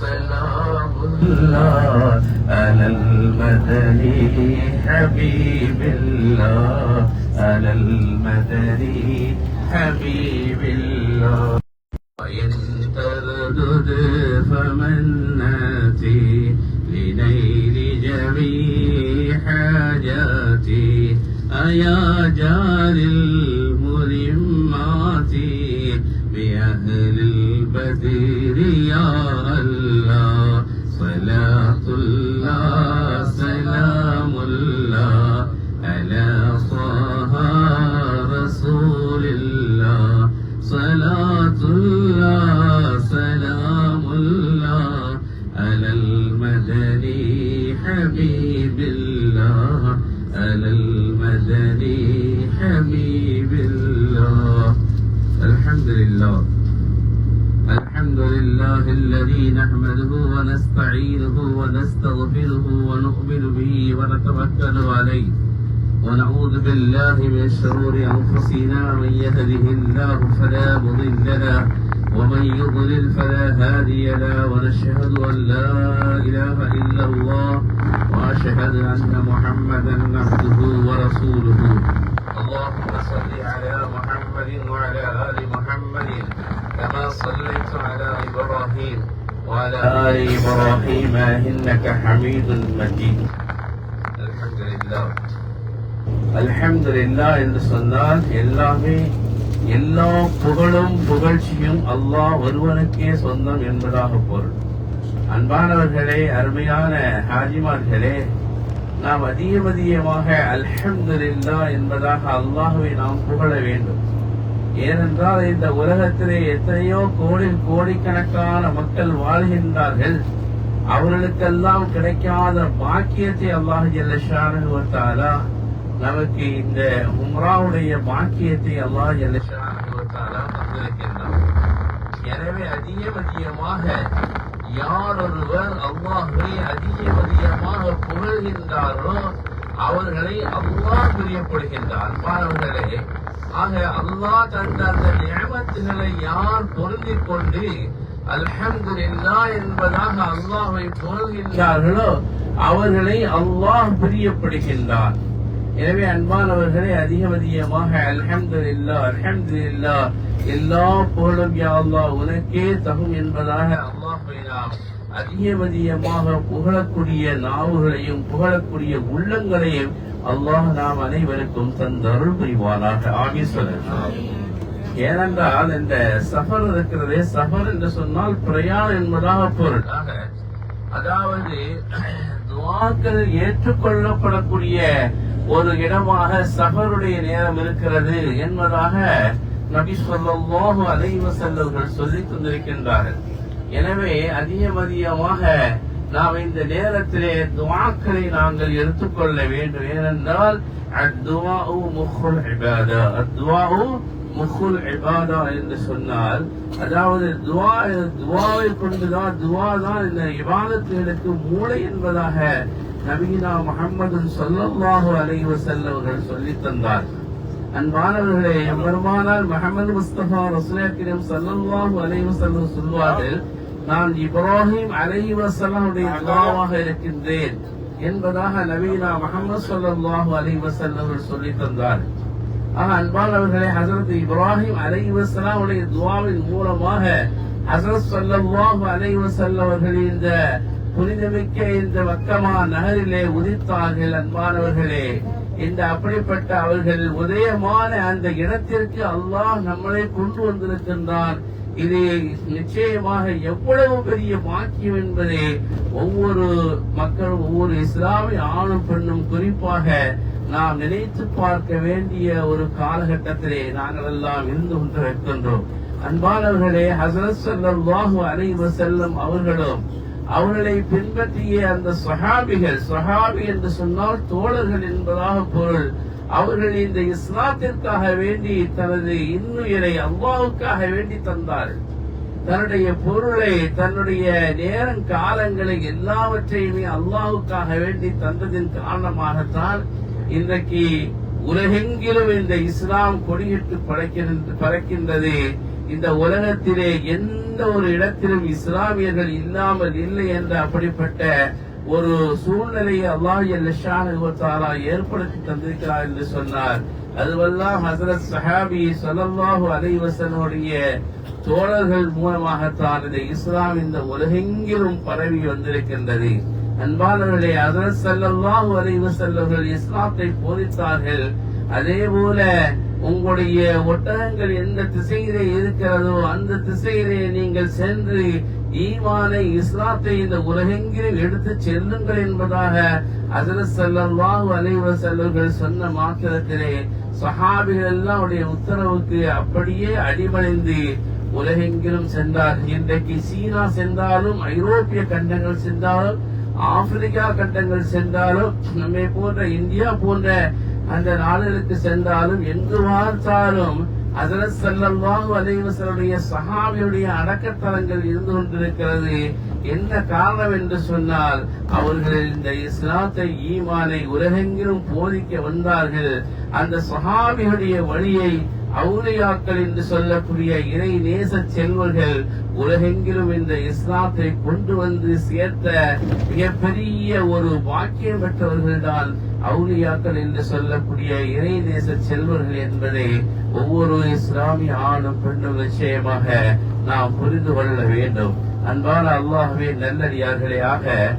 سلام الله على المدني حبيب الله. على المدني حبيب الله. وإن تردد فمناتي لنيل جميع حاجاتي. أيا جار الملمات حبيب الله على المدني حبيب الله. الحمد لله الحمد لله الذي نحمده ونستعينه ونستغفره ونؤمن به ونتوكل عليه. ونعوذ بالله من شرور أنفسنا من يهده الله فلا مضل له ومن يضلل فلا هادي له ونشهد أن لا إله إلا الله وأشهد أن محمدا عبده ورسوله اللهم صل على محمد وعلى آل محمد كما صليت على إبراهيم وعلى آل إبراهيم إنك حميد مجيد الحمد لله அல்ஹம்துலில்லாஹ் என்று சொன்னால் எல்லாமே எல்லா புகழும் புகழ்ச்சியும் அல்லாஹ் ஒருவனுக்கே சொந்தம் என்பதாக பொருள். அன்பானவர்களே அருமையான ஹாஜிமார்களே நாம் அதிகம் அதிகமாக அல்ஹம்துலில்லாஹ் என்பதாக அல்லாஹுவை நாம் புகழ வேண்டும். ஏனென்றால் இந்த உலகத்திலே எத்தனையோ கோடி கோடிக்கணக்கான மக்கள் வாழ்கின்றார்கள். அவர்களுக்கெல்லாம் கிடைக்காத பாக்கியத்தை அல்லாஹ் ஜல்லஷானு வத்தாலா நமக்கு இந்த உம்ராவுடைய பாக்கியத்தை அல்லாஹ் ஜல்லஷானு தந்திருக்கின்றான் எனவே அதிகம் அதிகமாக யார் ஒருவர் அல்லாஹை அதிகம் அதிகமாக புகழ்கின்றாரோ அவர்களை அல்லாஹ் பிரியப்படுகின்றார் அன்பானவர்களே ஆக அல்லாஹ் தந்த அந்த நியமத்துகளை யார் பொருந்திக் கொண்டு அல்ஹம்துலில்லாஹ் என்பதாக அல்லாஹை புகழ்கின்றார்களோ அவர்களை அல்லாஹ் பிரியப்படுகின்றார் எனவே அன்பானவர்களே அதிகம் அதிகமாக அல்ஹம்து இல்லா எல்லா புகழும் யா அல்லாஹ் உனக்கே தகும் என்பதாக அல்லாஹ் நாம் அதிகம் அதிகமாக புகழக்கூடிய நாவுகளையும் புகழக்கூடிய உள்ளங்களையும் அல்லாஹ் நாம் அனைவருக்கும் தந்தருள் புரிவானாக. ஆகி ஏனென்றால் இந்த சஃபர் இருக்கிறதே சஃபர் என்று சொன்னால் பிரயாணம் என்பதாக பொருள். அதாவது துவாக்கள் ஏற்றுக்கொள்ளப்படக்கூடிய ஒரு இடமாக சகருடைய நேரம் இருக்கிறது என்பதாக நபி ஸல்லல்லாஹு அலைவ செல்லவர்கள் சொல்லித் தந்திருக்கின்றார்கள். எனவே அதிகமதிகமாக நாம் இந்த நேரத்திலே துவாக்களை நாங்கள் எடுத்துக்கொள்ள வேண்டும். ஏனென்றால் அத்துவாஉ முஹுல் இபாதா. அத்துவாஉ முஹுல் இபாதா என்று சொன்னால் அதாவது துவா துவாவை கொண்டுதான் துவா தான் இந்த இபாதத்துகளுக்கு மூளை என்பதாக நவீனா முகமது ஸல்லல்லாஹு அலைஹி வஸல்லம் அவர்கள் சொல்லித் தந்தார். அன்பானவர்களே எம்பெருமானால் முகமது முஸ்தபா ரசூலுல்லாஹி ஸல்லல்லாஹு அலைஹி வஸல்லம் சொல்வார்கள் நான் இப்ராஹிம் அலைஹி வஸல்லமுடைய துவாவாக இருக்கின்றேன் என்பதாக நவீனா முகமது ஸல்லல்லாஹு அலைஹி வஸல்லம் அவர்கள் சொல்லித் தந்தார். ஆக அன்பானவர்களே ஹசரத் இப்ராஹிம் அலைஹி வஸல்லமுடைய துவாவின் மூலமாக ஹசரத் ஸல்லல்லாஹு அலைஹி வஸல்லம் அவர்கள் இந்த புனிதமிக்க இந்த மக்கமா நகரிலே உதித்தார்கள் அன்பானவர்களே. இந்த அப்படிப்பட்ட அவர்கள் உதயமான அந்த இடத்திற்கு அல்லாஹ் நம்மளை கொண்டு வந்திருக்கின்றான் இது நிச்சயமாக எவ்வளவு பெரிய பாக்கியம் என்பதை ஒவ்வொரு மக்களும் ஒவ்வொரு இஸ்லாமிய ஆணும் பெண்ணும் குறிப்பாக நாம் நினைத்து பார்க்க வேண்டிய ஒரு காலகட்டத்திலே நாங்கள் எல்லாம் இருந்து கொண்டிருக்கின்றோம். அன்பானவர்களே ஹசரத் ஸல்லல்லாஹு அலைஹி செல்லும் அவர்களும் அவர்களை பின்பற்றிய அந்த சஹாபிகள் சஹாபி என்று சொன்னால் தோழர்கள் என்பதாக பொருள். அவர்கள் இந்த இஸ்லாத்திற்காக வேண்டி தனது இன்னுயிரை அல்லாவுக்காக வேண்டி தந்தார்கள். தன்னுடைய பொருளை தன்னுடைய நேரம் காலங்களை எல்லாவற்றையுமே அல்லாவுக்காக வேண்டி தந்ததின் காரணமாகத்தான் இன்றைக்கு உலகெங்கிலும் இந்த இஸ்லாம் கொடியிட்டு பறக்கின்றது இந்த உலகத்திலே எந்த எந்த ஒரு இடத்திலும் இஸ்லாமியர்கள் இல்லாமல் இல்லை என்ற அப்படிப்பட்ட ஒரு சூழ்நிலையை அல்லாஹ் ஷானகுவத்தாலா ஏற்படுத்தி தந்திருக்கிறார் என்று சொன்னார். அதுவெல்லாம் ஹசரத் சஹாபி ஸல்லல்லாஹு அலைவசனுடைய தோழர்கள் மூலமாகத்தான் இந்த இஸ்லாம் இந்த உலகெங்கிலும் பரவி வந்திருக்கின்றது. அன்பானவர்களே ஹசரத் ஸல்லல்லாஹு அலைவசல்லவர்கள் இஸ்லாத்தை போதித்தார்கள். அதே போல உங்களுடைய ஒட்டகங்கள் எந்த திசையிலே இருக்கிறதோ அந்த திசையிலே நீங்கள் சென்று ஈமானை இஸ்லாத்தை இந்த உலகெங்கிலும் எடுத்து செல்லுங்கள் என்பதாக அசரத் ஸல்லல்லாஹு அலைவர் செல்வர்கள் சொன்ன மாத்திரத்திலே சஹாபிகள் எல்லாம் உடைய உத்தரவுக்கு அப்படியே அடிபணிந்து உலகெங்கிலும் சென்றார் இன்றைக்கு சீனா சென்றாலும் ஐரோப்பிய கண்டங்கள் சென்றாலும் ஆப்பிரிக்கா கண்டங்கள் சென்றாலும் நம்மை போன்ற இந்தியா போன்ற அந்த நாடுகளுக்கு சென்றாலும் எங்கு பார்த்தாலும் அதில் ஸல்லல்லாஹு அலைஹி வஸல்லுடைய சஹாபியுடைய அடக்கத்தலங்கள் இருந்து கொண்டிருக்கிறது. என்ன காரணம் என்று சொன்னால் அவர்கள் இந்த இஸ்லாத்தை ஈமானை உலகெங்கிலும் போதிக்க வந்தார்கள். அந்த சஹாபியுடைய வழியை அவுலியாக்கள் என்று சொல்லக்கூடிய இறை நேச செல்வர்கள் உலகெங்கிலும் இந்த இஸ்லாத்தை கொண்டு வந்து சேர்த்த மிகப்பெரிய ஒரு பாக்கியம் பெற்றவர்கள்தான் அவுலியாக்கள் என்று சொல்லக்கூடிய இறை நேச செல்வர்கள் என்பதை ஒவ்வொரு இஸ்லாமிய ஆணும் பெண்ணும் நிச்சயமாக நாம் புரிந்து கொள்ள வேண்டும். அன்பான அல்லாஹுவே நல்லடியார்களே ஆக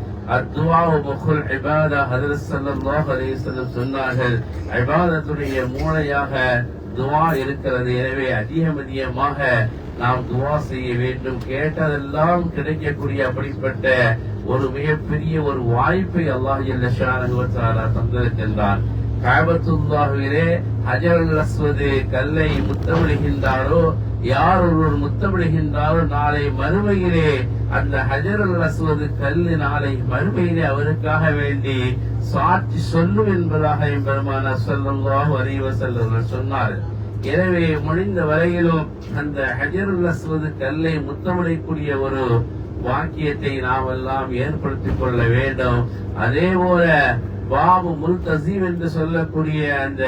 சொன்னார்கள் இபாதத்துடைய மூளையாக துவா இருக்கிறது. எனவே அதிகம் அதிகமாக நாம் துவா செய்ய வேண்டும். கேட்டதெல்லாம் கிடைக்கக்கூடிய அப்படிப்பட்ட ஒரு மிகப்பெரிய ஒரு வாய்ப்பை அல்லாஹ் தந்திருக்கின்றான் காபத்துல்லாஹிலே ஹஜருல் அஸ்வது கல்லை முத்தமிடுகின்றாரோ யார் ஒருவர் முத்தமிடுகின்றாரோ நாளை மறுமையிலே அந்த ஹஜருல் அஸ்வது கல்லு நாளை மறுமையிலே அவருக்காக வேண்டி சாட்சி சொல்லும் என்பதாக பெருமான ஸல்லல்லாஹு அலைஹி வஸல்லம் சொன்னார். எனவே முடிந்த வரையிலும் அந்த ஹஜருல் அஸ்வது கல்லை முத்தமிடக்கூடிய ஒரு வாக்கியத்தை நாம் எல்லாம் ஏற்படுத்திக் கொள்ள வேண்டும். அதே போல பாபு முல்தசீம் என்று சொல்லக்கூடிய அந்த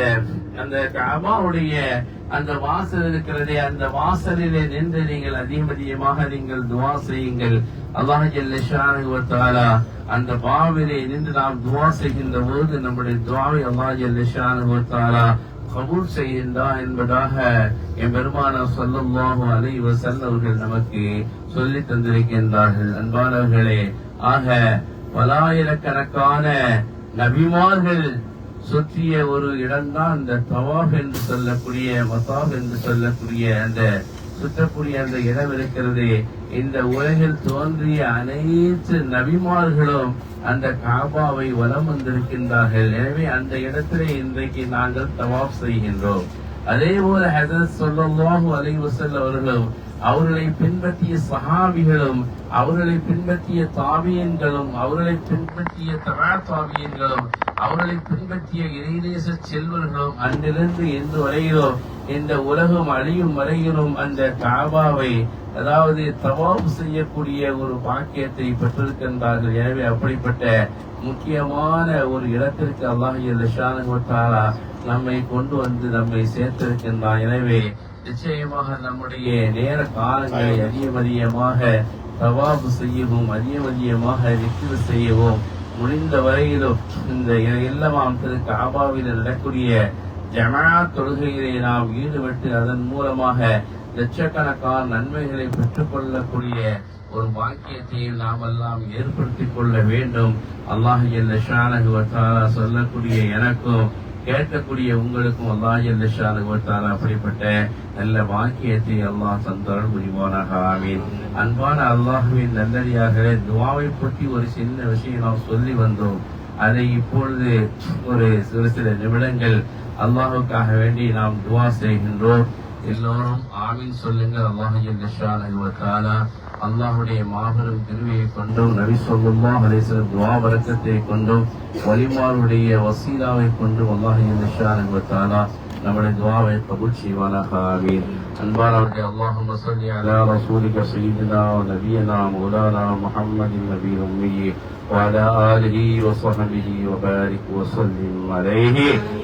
அந்த கபாவுடைய அந்த வாசல் இருக்கிறதே அந்த வாசலிலே நின்று நீங்கள் அதிகம் அதிகமாக நீங்கள் துவா செய்யுங்கள். அல்லாஹ் அந்த பாவிலே நின்று நாம் துவா செய்கின்ற போது நம்முடைய துவாவை அல்லாஹ் ஜல்லஷானு கபூல் செய்கின்றா என்பதாக என் பெருமான சொல்லல்லாஹு அலை இவர் அவர்கள் நமக்கு சொல்லி தந்திருக்கின்றார்கள். அன்பானவர்களே ஆக பலாயிரக்கணக்கான நபிமார்கள் சுற்றிய ஒரு இடம்தான் இந்த தவாப் என்று சொல்லக்கூடிய மசாப் என்று சொல்லக்கூடிய அந்த சுற்றக்கூடிய அந்த இடம் இருக்கிறது. இந்த உலகில் தோன்றிய அனைத்து நபிமார்களும் அந்த காபாவை வலம் வந்திருக்கின்றார்கள். எனவே அந்த இடத்திலே இன்றைக்கு நாங்கள் தவாப் செய்கின்றோம். அதே போல ஹசரத் ஸல்லல்லாஹு அலைஹி அவர்களும் அவர்களை பின்பற்றிய சஹாபிகளும் அவர்களை பின்பற்றிய தாவியன்களும் அவர்களை பின்பற்றிய தவா தாவியன்களும் அவர்களை பின்பற்றிய இறைநேச செல்வர்களும் அன்றிலிருந்து என்று வரையிலும் இந்த உலகம் அழியும் வரையிலும் அந்த காபாவை அதாவது தவாப் செய்யக்கூடிய ஒரு பாக்கியத்தை பெற்றிருக்கின்றார்கள். எனவே அப்படிப்பட்ட முக்கியமான ஒரு இடத்திற்கு அல்லாஹ் நம்மை கொண்டு வந்து நம்மை சேர்த்திருக்கின்றான். எனவே நிச்சயமாக நம்முடைய நேர காலங்களை அதிகம் அதிகமாக தவாபு செய்யவும் அதிகம் அதிகமாக செய்யவும் முடிந்த வரையிலும் இந்த இல்லமாம் திரு காபாவில் நடக்கூடிய ஜமாத் தொழுகையிலே நாம் ஈடுபட்டு அதன் மூலமாக லட்சக்கணக்கான நன்மைகளை பெற்றுக்கொள்ளக்கூடிய ஒரு வாக்கியத்தையும் நாம் எல்லாம் ஏற்படுத்திக் கொள்ள வேண்டும். அல்லாஹ் சொல்லக்கூடிய எனக்கும் கேட்கக்கூடிய உங்களுக்கும் அல்லாஹ் ஷானகு வத்தாலா அப்படிப்பட்ட நல்ல வாக்கியத்தை அல்லாஹ் சந்தோரன் புரிவானாக ஆமீன். அன்பான அல்லாஹுவின் நல்லடியார்களே துவாவை பற்றி ஒரு சின்ன விஷயம் நாம் சொல்லி வந்தோம். அதை இப்பொழுது ஒரு சிறு சில நிமிடங்கள் அல்லாஹுக்காக வேண்டி நாம் துவா செய்கின்றோம். எல்லோரும் ஆமீன் சொல்லுங்கள். அல்லாஹ் ஷானகு வத்தாலா அல்லாஹுடைய மாபெரும் திருவையை கொண்டும் நபி சொல்லுல்லாஹ் அலைஹிஸ்ஸலாம் துவா வரக்கத்தை கொண்டும் வலிமாருடைய வசீலாவை கொண்டும் அல்லாஹ் ஷானகு வத்தாலா நம்முடைய துவாவை கபூல் செய்வானாக ஆமீன் அன்பானவர்களே اللهم صل على رسولك سيدنا ونبينا مولانا محمد النبي الأمي وعلى آله وصحبه وبارك وسلم عليه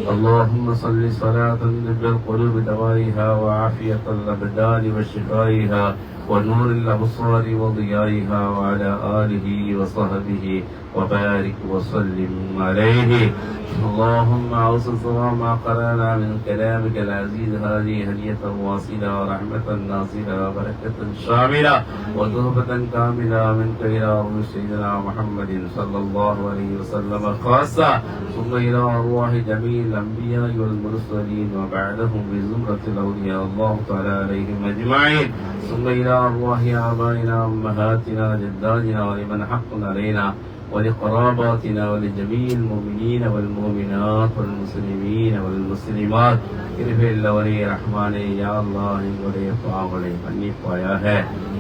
اللهم صل صلاة بالقلوب دوائها وعافية الأبدان وشفائها ونور الأبصار وضيائها وعلى آله وصحبه وبارك وسلم عليه. اللهم أوصف ما قرأنا من كلامك العزيز. هذه هدية واصلة ورحمة ناصلة وبركة شاملة وتوبة كاملة منك إلى سيدنا محمد صلى الله عليه وسلم خاصة. ثم إلى أرواح جميع الأنبياء والمرسلين وبعدهم بزمرة الأولياء. الله تعالى عليهم أجمعين. ثم إلى أرواح آبائنا أمهاتنا جداتنا ولمن حق علينا ولقراباتنا ولجميع المؤمنين والمؤمنات والمسلمين والمسلمات கிருபையில் ஒரே ரஹ்மானே யா அல்லாஹ் எங்களுடைய பாவங்களை மன்னிப்பாயாக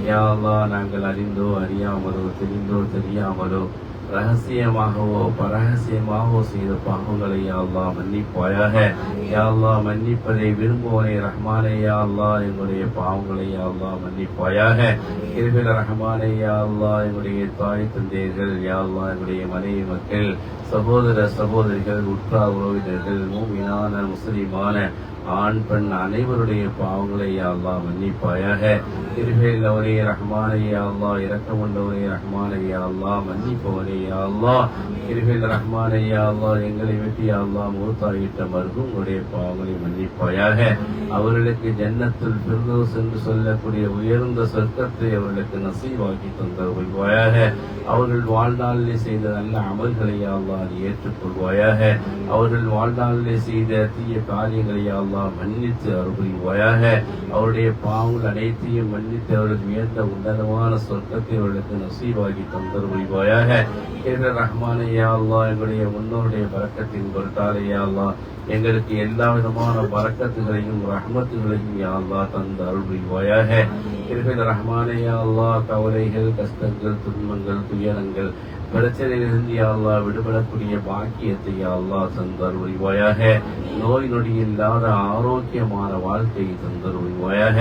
யா அல்லாஹ் நாங்கள் அறிந்தோ அறியாமலோ தெரிந்தோ தெரியாமலோ ரகசியமாகவோ பரகசியமாகவோ செய்த பாவங்களை யா மன்னிப்பாயாக. யா மன்னிப்பதை விரும்புவனை ரஹ்மானே யா எங்களுடைய பாவங்களை யா மன்னிப்பாயாக. கிருபில ரஹ்மானே யா எங்களுடைய தாய் தந்தையர்கள் யாழ்லா எங்களுடைய மனைவி மக்கள் சகோதர சகோதரிகள் உற்றார் உறவினர்கள் மூமினான முஸ்லிமான ஆண் பெண் அனைவருடைய பாவங்களை யா மன்னிப்பாயாக. கிருபையில் அவரே ரஹ்மானையா அல்லா அல்லாஹ் இரக்கமுள்ளவரே ரஹ்மானையா அல்லா மன்னிப்பவரே யா அல்லா கிருபையில் ரஹ்மானே யா அல்லா எங்களை வெட்டி யா அல்லாஹ் மூத்தாயிட்ட மருகும் உங்களுடைய பாவங்களை மன்னிப்பாயாக. அவர்களுக்கு ஜன்னத்தில் பிறந்தோஸ் என்று சொல்லக்கூடிய உயர்ந்த சொர்க்கத்தை அவர்களுக்கு நசீவாக்கி தந்தருள்வாயாக அவர்கள் வாழ்நாளிலே செய்த நல்ல அமல்களை யா அல்லாஹ் நீ ஏற்றுக்கொள்வாயாக. அவர்கள் வாழ்நாளிலே செய்த தீய காரியங்களை யா அல்லாஹ் மன்னித்து அருள்வாயாக அவருடைய பாவங்கள் அனைத்தையும் மன்னித்து அவர்கள் உயர்ந்த உன்னதமான சொர்க்கத்தை அவர்களுக்கு நசீவாகி தந்தருள்வாயாக என்ற ரஹ்மானே யா அல்லா எங்களுடைய முன்னோருடைய பறக்கத்தின் பொருட்டாலே யா அல்லா எங்களுக்கு எல்லா விதமான பறக்கத்துகளையும் ரஹ்மத்துகளையும் யா அல்லாஹ் தந்த அருள்வாயாக இருக்கிற ரஹ்மானே யா அல்லா கவலைகள் கஷ்டங்கள் துன்பங்கள் துயரங்கள் பிரச்சனையிலிருந்து யா அல்லாஹ் விடுபடக்கூடிய பாக்கியத்தை யா அல்லாஹ் தந்தருள்வாயாக நோய் நொடி இல்லாத ஆரோக்கியமான வாழ்க்கையை தந்தருள்வாயாக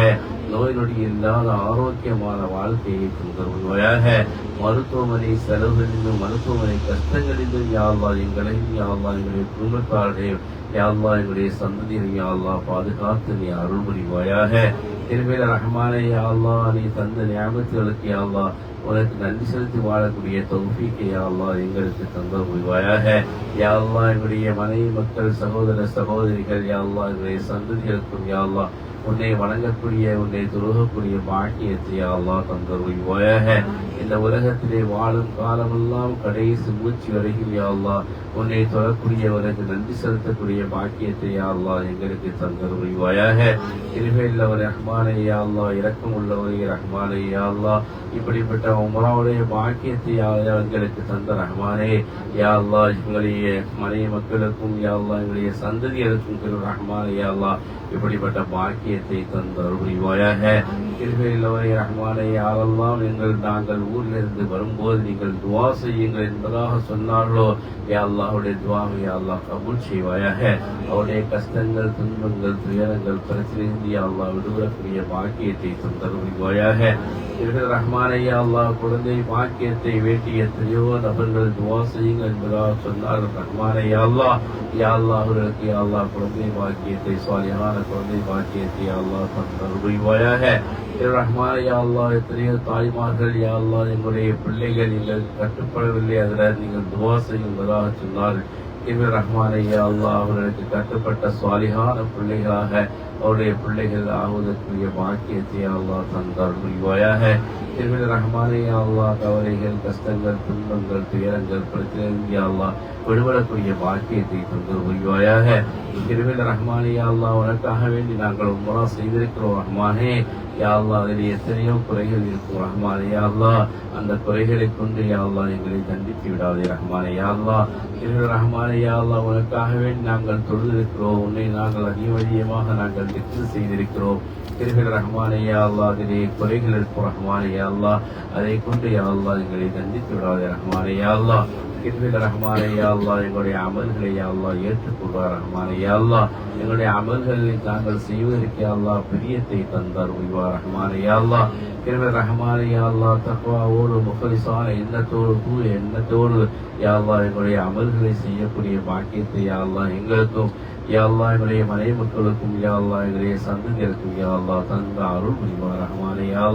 நோய் நொடி இல்லாத ஆரோக்கியமான வாழ்க்கையை தந்தருள்வாயாக மருத்துவமனை செலவுகளிலும் மருத்துவமனை கஷ்டங்களிலும் யாழ்வா எங்களை எங்களையும் யா எங்களுடைய குடும்பத்தாரையும் யாழ்வா எங்களுடைய சந்ததியை யாழ்வா பாதுகாத்து நீ அருள் புரிவாயாக. திருமையில ரஹ்மானே யாழ்வா நீ தந்த ஞாபகத்துகளுக்கு யாழ்வா உனக்கு நன்றி செலுத்தி வாழக்கூடிய தௌஃபீக்கை யாழ்வா எங்களுக்கு தந்த புரிவாயாக. யாழ்வா எங்களுடைய மனைவி மக்கள் சகோதர சகோதரிகள் யாழ்வா எங்களுடைய சந்ததிகளுக்கும் யாழ்வா உன்னை வணங்கக்கூடிய உன்னை துருகக்கூடிய பாக்கியத்தை யாழ்வா தந்த தந்தருள்வாயாக இந்த உலகத்திலே வாழும் காலமெல்லாம் கடைசி மூச்சு வரைக்கும் யாழ்லா உன்னை தொடரக்கூடியவருக்கு நன்றி செலுத்தக்கூடிய பாக்கியத்தை யாழ்லா எங்களுக்கு தந்தருள்வாயாக. இருமையுள்ளவர் ரஹ்மானை யாழ்லா இறக்கம் இரக்கம் உள்ளவரே ரஹ்மானை யா இப்படிப்பட்ட உமராவுடைய பாக்கியத்தை யாழ்லா எங்களுக்கு தந்த ரஹ்மானே. யாழ்லா எங்களுடைய மனைவி மக்களுக்கும் யாழ்லா எங்களுடைய சந்ததியருக்கும் திரு ரஹ்மான் இப்படிப்பட்ட பாக்கியத்தை தந்த அருள்வாயாக கிருபையுள்ளவரே ரஹ்மானே யாரெல்லாம் எங்கள் நாங்கள் ஊரிலிருந்து வரும்போது நீங்கள் துவா செய்யுங்கள் என்பதாக சொன்னார்களோ யா அல்லாஹுடைய துவாவை யா அல்லாஹ் கபூல் செய்வாயாக. அவருடைய கஷ்டங்கள் துன்பங்கள் துயரங்கள் பிரச்சனை யா அல்லாஹ் விடுபடக்கூடிய பாக்கியத்தை தந்தருள்வாயாக இருக்கிற ரஹ்மானே யா அல்லாஹ் குழந்தை பாக்கியத்தை வேண்டி எத்தனையோ நபர்கள் துவா செய்யுங்கள் என்பதாக சொன்னார்கள் ரஹ்மானே யா அல்லாஹ். யா அல்லாஹ் அவர்களுக்கு யா அல்லாஹ் குழந்தை பாக்கியத்தை சுவாலியான குழந்தை பாக்கியத்தை யா அல்லாஹ் தந்தருள்வாயாக ரஹ்மான் யா அல்லாஹ் எத்தனையோ தாய்மார்கள் யா அல்லாஹ் எங்களுடைய பிள்ளைகள் நீங்கள் கட்டுப்படவில்லை அதில் நீங்கள் துவா செய்யும்பதாக சொன்னார்கள் இவர் ரஹ்மான் யா அல்லாஹ் அவர்களுக்கு கட்டுப்பட்ட சுவாலிகான பிள்ளைகளாக அவருடைய பிள்ளைகள் ஆவதற்குரிய பாக்கியத்தை யா அல்லாஹ் தந்தார் புரிவாயாக இவர் ரஹ்மான் யா அல்லாஹ் கவலைகள் கஷ்டங்கள் துன்பங்கள் துயரங்கள் பிரச்சனை யா அல்லாஹ் விடுபடக்கூடிய பாக்கியத்தை தந்து புரிவாயாக திருவில் ரஹ்மானே யா அல்லாஹ் உனக்காக வேண்டி நாங்கள் உமரா செய்திருக்கிறோம் ரஹ்மானே யா அதில் எத்தனையோ குறைகள் இருக்கும் ரஹ்மானே. யா அந்த குறைகளை கொண்டு யா எங்களை தண்டித்து விடாதே ரஹ்மானே. யா இரு திருவில் ரஹ்மானே யா உனக்காக வேண்டி நாங்கள் தொழுதிருக்கிறோம். உன்னை நாங்கள் அதிகமாக நாங்கள் நாங்கள் திக்கு செய்திருக்கிறோம். கிருபில் ரஹ்மானே யா அதிலே குறைகள் இருக்கும் ரஹ்மானே. யா அதை கொண்டு யா எங்களை தண்டித்து விடாதே ரஹ்மானே. யா அல்லாஹ் கிருபில் அல்லாஹ் எங்களுடைய அமல்களை யா அல்லாஹ் ஏற்றுக்கொள்வார். ரஹ்மானே அல்லாஹ் எங்களுடைய அமல்களை தாங்கள் செய்வதற்கு அல்லாஹ் பிரியத்தை தந்தார் உய்வார். ரஹ்மானே யா அல்லாஹ் கிருபில் ரஹ்மானே யா அல்லாஹ் தக்வாவோடு முகலிசான எண்ணத்தோடு தூய எண்ணத்தோடு யா எங்களுடைய அமல்களை செய்யக்கூடிய பாக்கியத்தை யா எங்களுக்கும் யா எங்களுடைய மனை மக்களுக்கும் யா எங்களுடைய சந்ததியருக்கும் யா தந்த அருள் புரிவார். ரஹ்மானே யா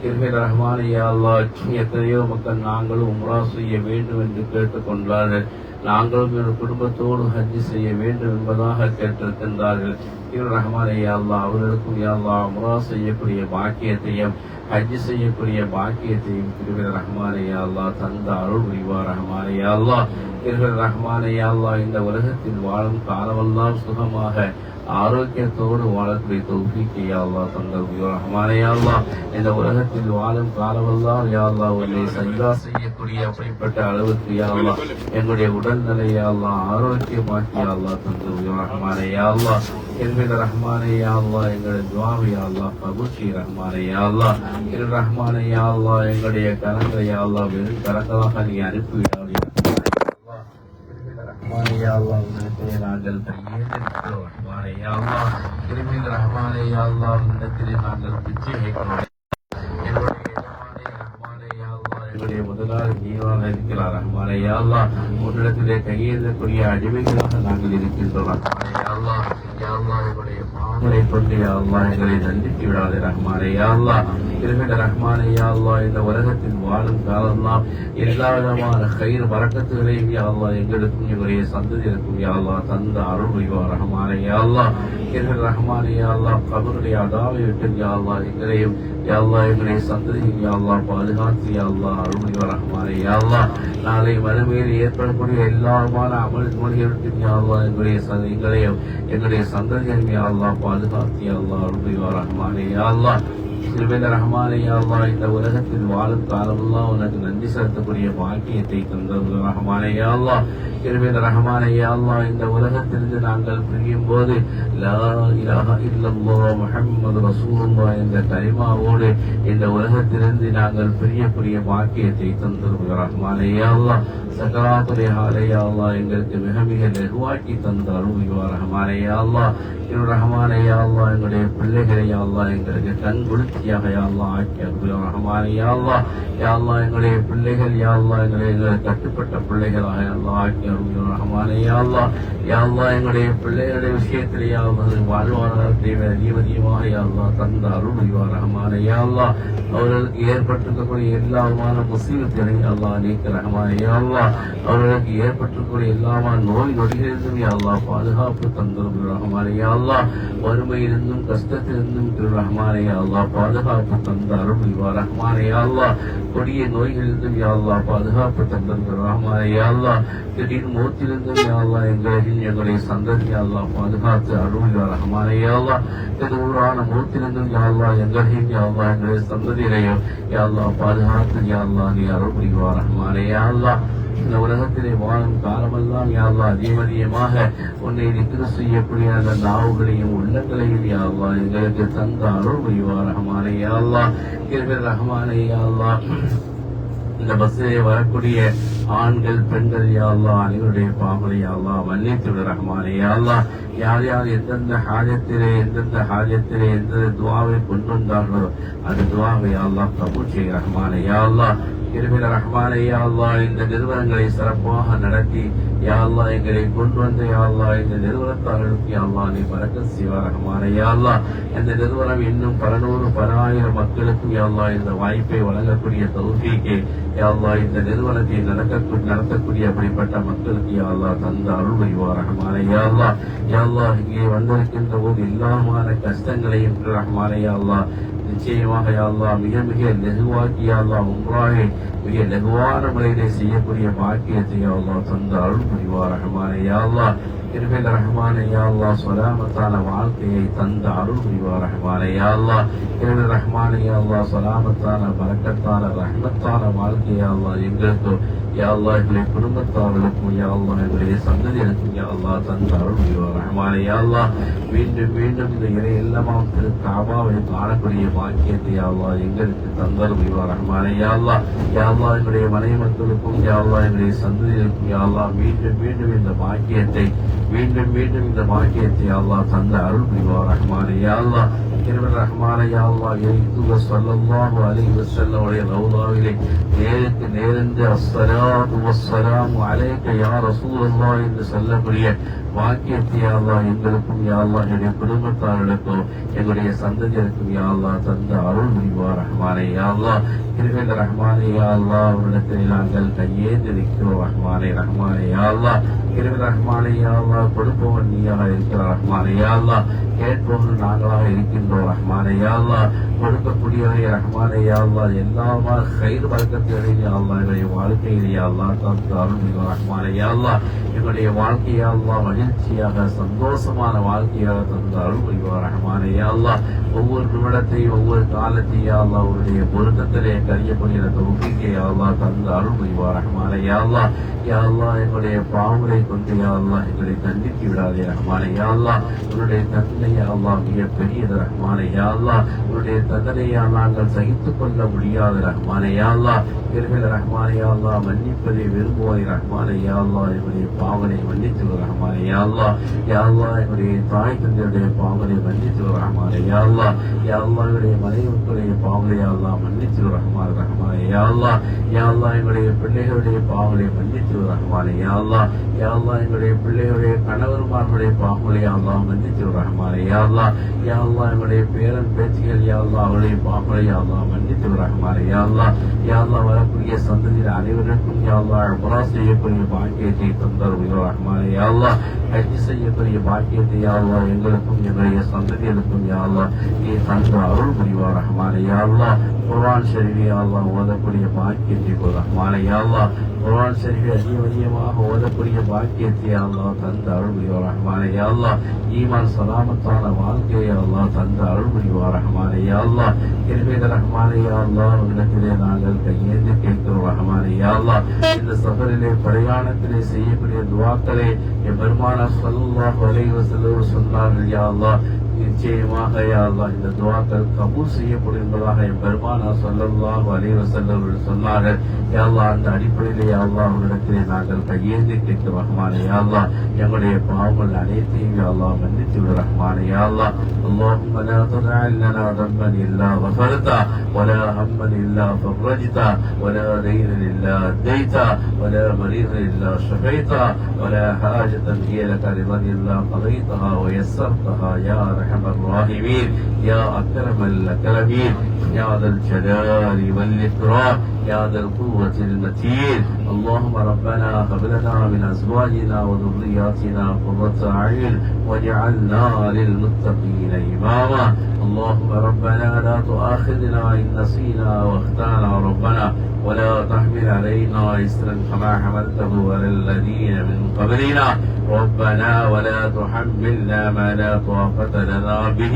அல்லாஹ் ரஹ்மான் ரஹ்மானே அல்லாஹ் எத்தனையோ மக்கள் நாங்களும் உம்ரா செய்ய வேண்டும் என்று கேட்டுக்கொண்டார்கள். நாங்களும் என் குடும்பத்தோடு ஹஜ் செய்ய வேண்டும் என்பதாக கேட்டிருக்கின்றார்கள். இவர் ரஹ்மான் யா அல்லாஹ் அவர்களுக்கும் யா உம்ரா செய்யக்கூடிய பாக்கியத்தையும் ஹஜ் செய்யக்கூடிய பாக்கியத்தையும் கிருபை ரஹ்மானே யா தந்த அருள் புரிவார் ரஹ்மானே யா அல்லாஹ் இந்த உலகத்தில் வாழும் காலமெல்லாம் சுகமாக ஆரோக்கியத்தோடு வாழக்கூடிய தௌஃபீக்கை யா அல்லாஹ் ரஹ்மானே இந்த உலகத்தில் வாழும் காலமெல்லாம் யா உன்னை சஜ்தா செய்யக்கூடிய அப்படிப்பட்ட அளவுக்கு யா எங்களுடைய உடல்நிலை யா ஆரோக்கியமாக்கி யா அல்லாஹ் தந்த ரஹ்மானே யா ரஹ்மானே எங்களுடைய துவாவை யா அல்லாஹ் கபூச்சி ரஹ்மானே யா அல்லாஹ் ரஹ்மானே எங்களுடைய கரங்களை யா வெறும் கரங்களாக நீ அனுப்பிவிடாது. ரஹ்மானே யா அல்லாஹ் உன்னிடத்திலே நாங்கள் கையேந்திருக்கிறோம் ரஹ்மானே யா அல்லாஹ் கிருமிகள் ரஹ்மானே யா அல்லாஹ் உன்னிடத்திலே நாங்கள் பிச்சை கேட்கிறோம். எங்களுடைய முதலாளி நீவாக இருக்கிறார். ரஹ்மானே யா அல்லாஹ் உன்னிடத்திலே கையேந்தக்கூடிய அடிமைகளாக நாங்கள் இருக்கின்றோம். ரஹ்மானே யா அல்லாஹ் பாவங்களை கொண்டு யா எங்களை தண்டித்து விடாத ரஹ்மானே. யா அல்லாஹ் ரஹ்மானே. யா இந்த உலகத்தில் வாழும் காலம்லாம் எல்லா விதமான கயிறு வரக்கத்துகளையும் யா எங்களுக்கும் எங்களுடைய சந்ததியருக்கும் யா அல்லாஹ் தந்த அருள் புரிவா ரஹ்மானே. யா அல்லாஹ் ரஹ்மான் யாழ்லா கபருடைய அதாவை விட்டு யாழ்லா எங்களையும் யாழ்லா எங்களுடைய சந்ததியும் யாழ்லா பாதுகாத்து யாழ்லா அல்லாஹ் அருள் புரிவா ரஹ்மானே நாளை மறுமையில் ஏற்படக்கூடிய எல்லாமான அமல் மொழிகளுக்கும் யாழ்லா எங்களுடைய ச- எங்களையும் எங்களுடைய சந்ததியும் யாழ்லா பாதுகாத்து யாழ்லா அல்லாஹ் அருள் புரிவா ரஹ்மானே திருவேல சிறுவேல அல்லாஹ் இந்த உலகத்தில் வாழும் காலமெல்லாம் உனக்கு நன்றி செலுத்தக்கூடிய பாக்கியத்தை தந்தது ரஹ்மானே யா அல்லாஹ். சிறுவேல அல்லாஹ் இந்த உலகத்திலிருந்து நாங்கள் பிரியும் போது லா இலாஹ இல்லல்லாஹ் முஹம்மது என்ற இந்த உலகத்திலிருந்து நாங்கள் பிரியக்கூடிய பாக்கியத்தை தந்திருக்கிற ரஹ்மானே யா அல்லாஹ். எங்களுக்கு மிக மிக லகுவாக்கி தந்த அருள் ரஹ்மானே யா அல்லாஹ். இரு எங்களுடைய யா அல்லாஹ் எங்களுக்கு கண் கொடுத்து அல்லாஹ் எங்களுக்கு கண் குளிர்ச்சியாக யா அல்லாஹ் ஆக்கி அருள் ரஹ்மானே யா அல்லாஹ் யா அல்லாஹ் எங்களுடைய பிள்ளைகள் யா அல்லாஹ் எங்களை எங்களுக்கு கட்டுப்பட்ட பிள்ளைகளாக யா அல்லாஹ் ஆக்கி அருள் ரஹ்மானே யா அல்லாஹ் யா அல்லாஹ் எங்களுடைய பிள்ளைகளுடைய விஷயத்தில் யா அல்லாஹ் வாழ்வாதாரத்தை அதிகமாக யா அல்லாஹ் தந்த அருள் ரஹ்மானே யா அல்லாஹ் அவர்களுக்கு ஏற்பட்டிருக்கக்கூடிய எல்லாமான முசீபத்தினை அல்லாஹ் நீக்க ரஹ்மானே யா அல்லாஹ் அவர்களுக்கு ஏற்பட்டிருக்கக்கூடிய எல்லாமான நோய் நொடிகளிலிருந்தும் யா அல்லாஹ் பாதுகாப்பு தந்தரும் ரஹ்மானே யா அல்லாஹ் வறுமையிலிருந்தும் கஷ்டத்திலிருந்தும் திரு ரஹ்மானே யா அல்லாஹ் பாதுகாப்பு தந்த அருள் இவா ரஹ்மானே யா கொடிய நோய்களிலிருந்தும் யாழ்லா பாதுகாப்பு தந்தரும் ரஹ்மானே யா திடீர் மூத்திலிருந்தும் யாழ்லா எங்களையும் எங்களை சந்ததி யா பாதுகாத்து அருள் இவா ரஹ்மானே யா அல்லாஹ். மூத்திலிருந்தும் யாழ்லா எங்களையும் யாழ்லா எங்களை எங்களுடைய சந்ததியிலையும் யா பாதுகாத்து யாழ்லா நீ அருள் இவா ரஹ்மானே யா இந்த உலகத்திலே வாழும் காலமெல்லாம் யாவா அதிகமதியமாக உன்னை நித்திர செய்யக்கூடிய அந்த நாவுகளையும் உள்ளங்களையும் யாவா எங்களுக்கு தந்த அருள் புரிவா ரஹ்மானே யாவா கிருபை ரஹ்மானே யாவா இந்த பஸ்ஸிலே வரக்கூடிய ஆண்கள் பெண்கள் யாழ்லா அனைவருடைய பாவனை யாழ்லா மன்னித்துவிட ரஹ்மானே யாழ்லா யார் யார் எந்தெந்த ஹாஜத்திலே எந்தெந்த ஹாஜத்திலே எந்தெந்த துவாவை கொண்டு வந்தார்களோ அந்த துவாவை யாழ்லா கபூல் செய்ய ரஹ்மானே யாழ்லா இருபில ரஹ்மானே யாழ்லா இந்த நிறுவனங்களை சிறப்பாக நடத்தி யாழ்லா எங்களை கொண்டு வந்த யாழ்லா இந்த நிறுவனத்தார்களுக்கு அல்லா நீ பறக்க சிவா ரஹ்மானே யாழ்லா இந்த நிறுவனம் இன்னும் பலநூறு மக்களுக்கு யா அல்லா இந்த வாய்ப்பை வழங்கக்கூடிய தௌஃபீக்கே யா அல்லா இந்த நிறுவனத்தை நடக்க நடத்தக்கூடிய அப்படிப்பட்ட மக்களுக்கு யாழ்லா தந்த அருள் புரிவா ரஹ்மானே யாழ்லா யாழ்லா இங்கே வந்திருக்கின்ற போது எல்லாமான கஷ்டங்களையும் ரஹ்மானே யாழ்லா நிச்சயமாக யாழ்லா மிக மிக லெகுவாக்கி யாழ்லா உம்ராவை மிக லெகுவான முறையிலே செய்யக்கூடிய பாக்கியத்தை யாழ்லா தந்த அருள் புரிவா ரஹ்மானே யாழ்லா கிருபையில் ரஹ்மானே யா அல்லாஹ் சலாமத்தான வாழ்க்கையை தந்த அருள் புரிவா ரஹ்மானே யா அல்லாஹ் கிருபையில் ரஹ்மானே யா அல்லாஹ் சலாமத்தான பரக்கத்தான ரஹ்மத்தான வாழ்க்கையை யா அல்லாஹ் எங்களுக்கு யா அல்லாஹ் எங்களுடைய குடும்பத்தார்களுக்கும் யா அல்லாஹ் எங்களுடைய சந்ததிகளுக்கும் யா அல்லாஹ் தந்த அருள் புரிவா ரஹ்மானே யா அல்லாஹ் மீண்டும் மீண்டும் இந்த இறை இல்லமாம் திரு காபாவை காணக்கூடிய பாக்கியத்தை யா அல்லாஹ் எங்களுக்கு தந்தல் புரிவா ரஹ்மானே யா அல்லாஹ் யா அல்லாஹ் எங்களுடைய மனை மக்களுக்கும் யா அல்லாஹ் எங்களுடைய சந்ததிகளுக்கும் யா அல்லாஹ் மீண்டும் மீண்டும் இந்த பாக்கியத்தை மீண்டும் மீண்டும் இந்த பாக்கியத்தை யா அல்லாஹ் தந்த அருள் புரிவா ரஹ்மானே யா அல்லாஹ் கிருபர் ரஹ்மானே யா அல்லாஹ் இறைத்துவ ஸல்லல்லாஹு அலைஹி வஸல்லம் உடைய ரவுலாவிலே நேருக்கு நேர்ந்து அஸ்ஸலாத்து வஸ்ஸலாமு அலைக யா ரசூலல்லாஹ் என்று சொல்லக்கூடிய வாக்கியத்தை யா அல்லாஹ் எங்களுக்கும் யா அல்லாஹ் என்னுடைய குடும்பத்தார்களுக்கும் எங்களுடைய சந்ததியருக்கும் யா அல்லாஹ் தந்த அருள் புரிவா ரஹ்மானே யா அல்லாஹ் கிருபையில் ரஹ்மானே யா அல்லாஹ் அவரிடத்தில் நாங்கள் கையேந்து நிற்கிறோம் ரஹ்மானே ரஹ்மானே யா அல்லாஹ் கிருபையில் ரஹ்மானே கொடுப்பவன் நீயாக இருக்கிற ரஹ்மானே. கேட்போது நாங்களாக இருக்கின்றோம் ரஹ்மானே யாழ்லா அல்லாஹ். கொடுக்கக்கூடியவரை ரஹ்மானே எல்லாமா கயிறு வழக்கத்திலே யா என்னுடைய எங்களுடைய வாழ்க்கையிலே யா தான் அருள்மிகு அருள் யாழ்லா எங்களுடைய மகிழ்ச்சியாக சந்தோஷமான வாழ்க்கையாக தந்த அருள்மிகு புரிவா யாழ்லா ஒவ்வொரு நிமிடத்தையும் ஒவ்வொரு காலத்தையும் யா அவருடைய பொருத்தத்திலே கரியப்படுகிற தொகுப்பிக்கை யா தந்த அருள்மிகு புரிவா யாழ்லா யாழ்லா அல்லாஹ் எங்களுடைய பாவங்களை கொண்டு யாழ்லா எங்களை தண்டித்து விடாதே ரஹ்மானே யாழ்லா உன்னுடைய யா மிக பெரியது ரஹ்மானே. யா அல்லாஹ் உன்னுடைய தண்டனையா நாங்கள் சகித்துக் கொள்ள முடியாத ரஹ்மானே. யா அல்லாஹ் கிருபையில் ரஹ்மானே யா மன்னிப்பதை விரும்புவாய் ரஹ்மானே யாழ்லா என்னுடைய பாவனை மன்னித்து விடு ரஹ்மானே யாழ்லா அல்லாஹ் யா தாய் தந்தையுடைய பாவனை மன்னித்து விடு ரஹ்மானே யாழ்லா அல்லாஹ் யா அல்லாஹ் பாவனை யாழ்லா அல்லாஹ் மன்னித்து விடு ரஹ்மான் ரஹ்மானே யா அல்லாஹ் எங்களுடைய பிள்ளைகளுடைய பாவனை மன்னித்து விடு ரஹ்மானே யாழ்லா அல்லாஹ் எங்களுடைய பிள்ளைகளுடைய கணவர்மார்களுடைய பாவனை யாழ்லா அல்லாஹ் மன்னித்து விடு ரஹ்மானே யா அல்லாஹ் எங்களுடைய பேரன் பேச்சுகள் யாழ்லா அல்லாஹ் அவருடைய பாவங்களை யா அல்லாஹ் மன்னித்து ரஹ்மானே யா அல்லாஹ் வரக்கூடிய சந்ததியில் அனைவருக்கும் யா அல்லாஹ் செய்யக்கூடிய பாக்கியத்தை தந்தார் ரஹ்மானே யா அல்லாஹ் ஹஜ் செய்யக்கூடிய பாக்கியத்தை யாழ்வா எங்களுக்கும் எங்களுடைய சந்ததிகளுக்கும் யாழ்வா நீ தந்த அருள் புரிவா ரஹ்மானே யாழ்வா அல்லாஹ் குர்ஆன் யாழ்வா ஓதக்கூடிய பாக்கியத்தை கொடு ரஹ்மானே யா அல்லாஹ் அதிக அதிகமாக ஓதக்கூடிய பாக்கியத்தை யாழ்வா தந்த அருள் புரிவா ரஹ்மானே யாழ்வா ஈமான் சலாமத்தான வாழ்க்கையை யாழ்வா தந்த அருள் புரிவா ரஹ்மானே யாழ்வா அல்லாஹ் கிருபையில் யாழ்வா யா நாங்கள் கையேந்து கேட்கிறோம் ரஹ்மானே யாழ்வா இந்த சபரிலே பிரயாணத்திலே செய்யக்கூடிய துவாக்களை என் பெருமானா ஸல்லல்லாஹு அலைஹி வஸல்லம் சொன்னார்கள் யா அல்லாஹ் நிச்சயமாக யா அல்லாஹ் இந்த துவாக்கள் கபூல் செய்யப்படும் என்பதாக என் பெருமானா ஸல்லல்லாஹு அலைஹி வஸல்லம் அவர்கள் சொன்னார்கள் யா அல்லாஹ் அந்த அடிப்படையிலே யா அல்லாஹ் உன்னிடத்திலே நாங்கள் கையேந்தி கேட்கிறோம் ரஹ்மானே யா அல்லாஹ் எங்களுடைய பாவங்கள் அனைத்தையும் யா அல்லாஹ் மன்னித்து விடு ரஹ்மானே யா அல்லாஹ் اللهم لا تدع لنا ذنبا الا غفرته ولا هما الا فرجته ولا دينا الا اديته ولا مريضا الا شفيته ولا حاجة هي لك رضا الا قضيتها ويسرتها يا أرحم الراحمين. يا أكرم الأكرمين. يا ذا الجلال والإكرام. يا ذا القوة المتين. اللهم ربنا هب لنا من أزواجنا وذرياتنا قرة أعين واجعلنا للمتقين إماما. اللهم ربنا لا تؤاخذنا إن نسينا واخطأنا ربنا ولا تحمل علينا إسرا كما حملته على الذين من قبلنا. ربنا ولا تحملنا ما لا طاقة لنا به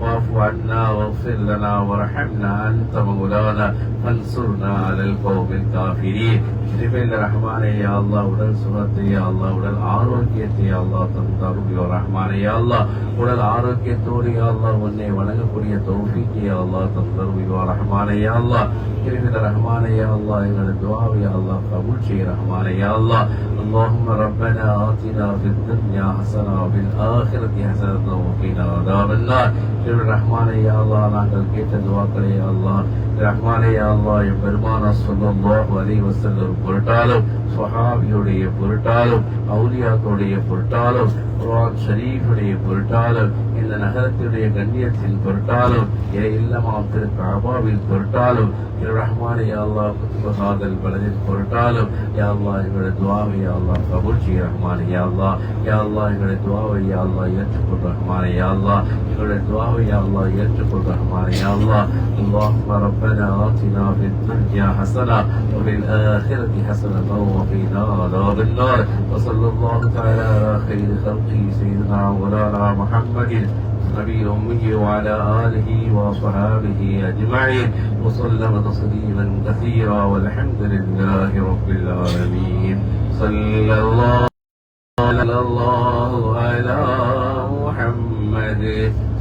واعف عنا واغفر لنا وارحمنا أنت مولانا فانصرنا على القوم الكافرين கிருபையில் ரஹ்மானே யா அல்லாஹ் உடல் சுகத்தை யா அல்லாஹ் உடல் ஆரோக்கியத்தை யா அல்லாஹ் தந்தருளியோ ரஹ்மானே யா அல்லாஹ் உடல் ஆரோக்கியத்தோடு யா அல்லாஹ் உன்னை வணங்கக்கூடிய தௌஃபீக்கு யா அல்லாஹ் தந்தருளியோ ரஹ்மானே யா அல்லாஹ் கிருபையில் ரஹ்மானே யா அல்லாஹ் எங்களது துஆவை யா அல்லாஹ் கபூல் செய் ரஹ்மானே யா அல்லாஹ் اللهم ربنا آتنا في الدنيا حسنة وفي الآخرة حسنة وقنا عذاب النار ரஹ்மானே யா அல்லாஹ் நாங்கள் கேட்ட துவாக்களை யா அல்லாஹ் ரஹ்மானே யா அல்லாஹ் என் பெருமானா ஸல்லல்லாஹு அலைஹி வஸல்லம் பொருட்டாலும் சுஹாபியுடைய பொருட்டாலும் அவுலியாக்களுடைய பொருட்டாலும் குர்ஆன் ஷரீஃபுடைய பொருட்டாலும் இந்த நகரத்தினுடைய கண்ணியத்தின் பொருட்டாலும் ஏ இல்லமாம் திரு காபாவில் பொருட்டாலும் திரு ரஹ்மானே யா அல்லாஹ் குத்துப ஹாதல் பலதின் பொருட்டாலும் யா அல்லாஹ் எங்களுடைய துவாவை யா அல்லாஹ் கபூல் செய் ரஹ்மானே யா அல்லாஹ் யா அல்லாஹ் எங்களுடைய துவாவை யா அல்லாஹ் ஏற்றுக்கொள் ரஹ்மானே யா يقول الله يا الله يتق الرحمن يا الله اللهم ربنا آتنا في الدنيا حسنة وفي الآخرة حسنة وفي نار النار وصلى الله تعالى على خير خلقه سيدنا مولانا محمد النبي أمي وعلى آله واصحابه أجمعين وسلم تسليما كثيرا والحمد لله رب العالمين صلى الله على الله